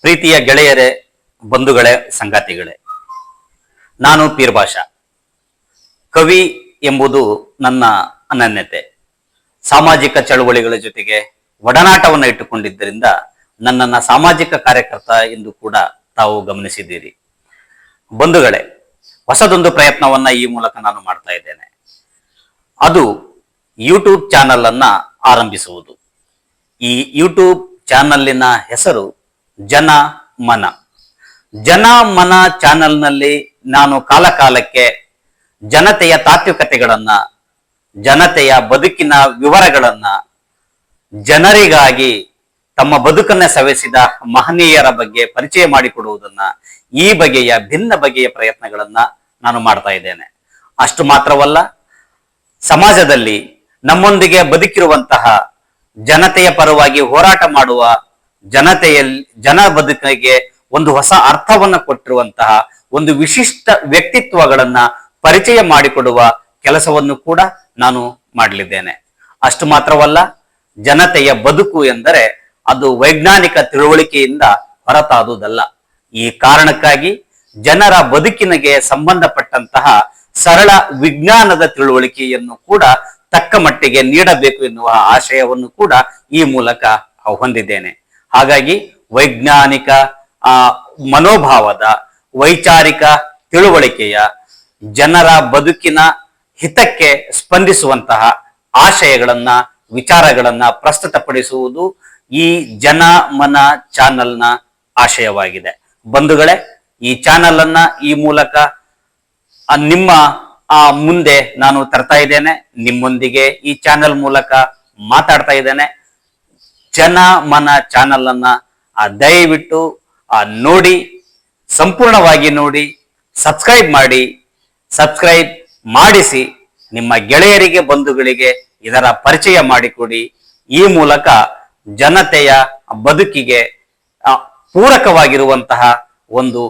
ಪ್ರೀತಿಯ ಗೆಳೆಯರೇ, ಬಂಧುಗಳೇ, ಸಂಗಾತಿಗಳೇ. ನಾನು ಪೀರ್ಭಾಷಾ ಕವಿ ಎಂಬುದು ನನ್ನ ಅನನ್ಯತೆ. ಸಾಮಾಜಿಕ ಚಳುವಳಿಗಳ ಜೊತೆಗೆ ಒಡನಾಟವನ್ನು ಇಟ್ಟುಕೊಂಡಿದ್ದರಿಂದ ನನ್ನನ್ನ ಸಾಮಾಜಿಕ ಕಾರ್ಯಕರ್ತ ಎಂದು ಕೂಡ ತಾವು ಗಮನಿಸಿದ್ದೀರಿ. ಬಂಧುಗಳೇ, ಹೊಸದೊಂದು ಪ್ರಯತ್ನವನ್ನ ಈ ಮೂಲಕ ನಾನು ಮಾಡ್ತಾ ಇದ್ದೇನೆ. ಅದು ಯೂಟ್ಯೂಬ್ ಚಾನಲ್ ಅನ್ನ ಆರಂಭಿಸುವುದು. ಈ ಯೂಟ್ಯೂಬ್ ಚಾನಲ್ಲಿನ ಹೆಸರು ಜನ ಮನ. ಜನ ಮನ ಚಾನಲ್ನಲ್ಲಿ ನಾನು ಕಾಲಕಾಲಕ್ಕೆ ಜನತೆಯ ತಾತ್ವಿಕತೆಗಳನ್ನ, ಜನತೆಯ ಬದುಕಿನ ವಿವರಗಳನ್ನ, ಜನರಿಗಾಗಿ ತಮ್ಮ ಬದುಕನ್ನ ಸವೆಸಿದ ಮಹನೀಯರ ಬಗ್ಗೆ ಪರಿಚಯ ಮಾಡಿಕೊಡುವುದನ್ನ, ಈ ಬಗೆಯ ಭಿನ್ನ ಬಗೆಯ ಪ್ರಯತ್ನಗಳನ್ನ ನಾನು ಮಾಡ್ತಾ ಇದ್ದೇನೆ. ಅಷ್ಟು ಮಾತ್ರವಲ್ಲ, ಸಮಾಜದಲ್ಲಿ ನಮ್ಮೊಂದಿಗೆ ಬದುಕಿರುವಂತಹ ಜನತೆಯ ಪರವಾಗಿ ಹೋರಾಟ ಮಾಡುವ ಜನತೆಯಲ್ಲಿ, ಜನ ಬದುಕಿಗೆ ಒಂದು ಹೊಸ ಅರ್ಥವನ್ನ ಕೊಟ್ಟಿರುವಂತಹ ಒಂದು ವಿಶಿಷ್ಟ ವ್ಯಕ್ತಿತ್ವಗಳನ್ನ ಪರಿಚಯ ಮಾಡಿಕೊಡುವ ಕೆಲಸವನ್ನು ಕೂಡ ನಾನು ಮಾಡಲಿದ್ದೇನೆ. ಅಷ್ಟು ಮಾತ್ರವಲ್ಲ, ಜನತೆಯ ಬದುಕು ಎಂದರೆ ಅದು ವೈಜ್ಞಾನಿಕ ತಿಳುವಳಿಕೆಯಿಂದ ಹೊರತಾದುದಲ್ಲ. ಈ ಕಾರಣಕ್ಕಾಗಿ ಜನರ ಬದುಕಿನಗೆ ಸಂಬಂಧಪಟ್ಟಂತಹ ಸರಳ ವಿಜ್ಞಾನದ ತಿಳುವಳಿಕೆಯನ್ನು ಕೂಡ ತಕ್ಕ ಮಟ್ಟಿಗೆ ನೀಡಬೇಕು ಎನ್ನುವ ಆಶಯವನ್ನು ಕೂಡ ಈ ಮೂಲಕ ಹೊಂದಿದ್ದೇನೆ. ಹಾಗಾಗಿ ವೈಜ್ಞಾನಿಕ ಮನೋಭಾವದ, ವೈಚಾರಿಕ ತಿಳುವಳಿಕೆಯ, ಜನರ ಬದುಕಿನ ಹಿತಕ್ಕೆ ಸ್ಪಂದಿಸುವಂತಹ ಆಶಯಗಳನ್ನ, ವಿಚಾರಗಳನ್ನ ಪ್ರಸ್ತುತಪಡಿಸುವುದು ಈ ಜನ ಮನ ಚಾನಲ್ನ ಆಶಯವಾಗಿದೆ. ಬಂಧುಗಳೇ, ಈ ಚಾನಲ್ ಅನ್ನ ಈ ಮೂಲಕ ನಿಮ್ಮ ಮುಂದೆ ನಾನು ತರ್ತಾ ಇದ್ದೇನೆ. ನಿಮ್ಮೊಂದಿಗೆ ಈ ಚಾನೆಲ್ ಮೂಲಕ ಮಾತಾಡ್ತಾ ಇದ್ದೇನೆ. ಜನ ಮನ ಚಾನಲ್ ಅನ್ನ ದಯವಿಟ್ಟು ನೋಡಿ, ಸಂಪೂರ್ಣವಾಗಿ ನೋಡಿ ಸಬ್ಸ್ಕ್ರೈಬ್ ಮಾಡಿ ಸಬ್ಸ್ಕ್ರೈಬ್ ಮಾಡಿಸಿ, ನಿಮ್ಮ ಗೆಳೆಯರಿಗೆ, ಬಂಧುಗಳಿಗೆ ಇದರ ಪರಿಚಯ ಮಾಡಿಕೊಡಿ. ಈ ಮೂಲಕ ಜನತೆಯ ಬದುಕಿಗೆ ಪೂರಕವಾಗಿರುವಂತಹ ಒಂದು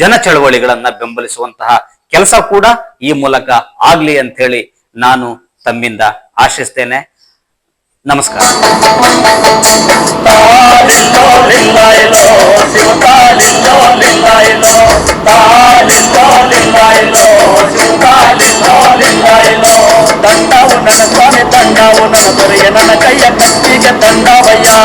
ಜನ ಚಳವಳಿಗಳನ್ನ ಬೆಂಬಲಿಸುವಂತಹ ಕೆಲಸ ಕೂಡ ಈ ಮೂಲಕ ಆಗ್ಲಿ ಅಂತ ಹೇಳಿ ನಾನು ತಮ್ಮಿಂದ ಆಶಿಸ್ತೇನೆ. నమస్కారం. తండావు నన దొరయ నన కయ్య కట్టిగ తండావయ్యా